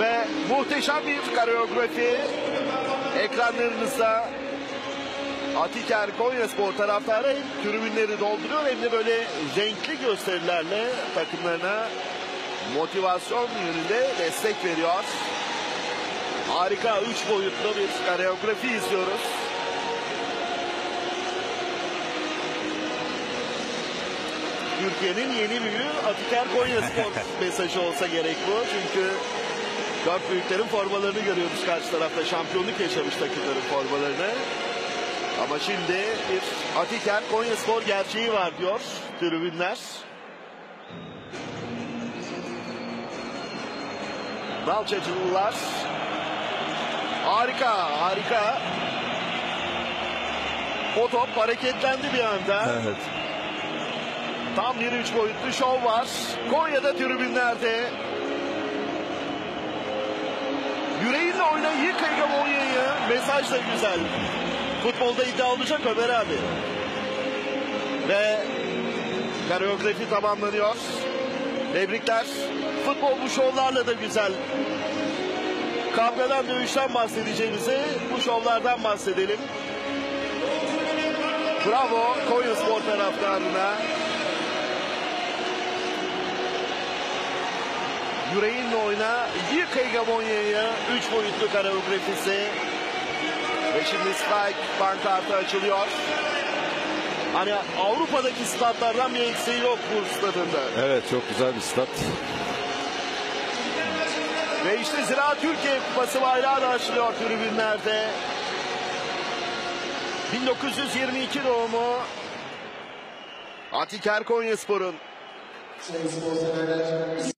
ve muhteşem bir koreografi ekranlarınızda Atiker Konyaspor taraftarı hem tribünleri dolduruyor hem de böyle renkli gösterilerle takımlarına motivasyon yönünde destek veriyor. Harika üç boyutlu bir koreografi izliyoruz. Türkiye'nin yeni büyüğü Atiker Konyaspor mesajı olsa gerek bu. Çünkü dört büyüklerin formalarını görüyoruz karşı tarafta. Şampiyonluk yaşamış takımların formalarını. Ama şimdi bir Atiker Konyaspor gerçeği var diyor tribünler. Balçacılılar. Harika, harika. O top hareketlendi bir anda. Evet. Tam bir üç boyutlu şov var. Konya'da tribünlerde. Yüreğinle oyna yık hegemonyayı. Mesaj da güzel. Futbolda iddia olacak Ömer abi. Ve koreografi tamamlanıyor. Tebrikler. Futbol bu şovlarla da güzel. Kavgadan dövüşten bahsedeceğimizi bu şovlardan bahsedelim. Bravo Konya Spor taraftarına. Yüreğinle oyna, yık hegemonyayı, üç boyutlu koreografisi. Ve şimdi Spike pankartı açılıyor. Hani Avrupa'daki statlardan bir eksiği yok bu stadında. Evet çok güzel bir stat. Ve işte Zira Türkiye Kupası bayrağı da açılıyor tribünlerde. 1922 doğumu Atiker Konyaspor'un Sayın spor severler,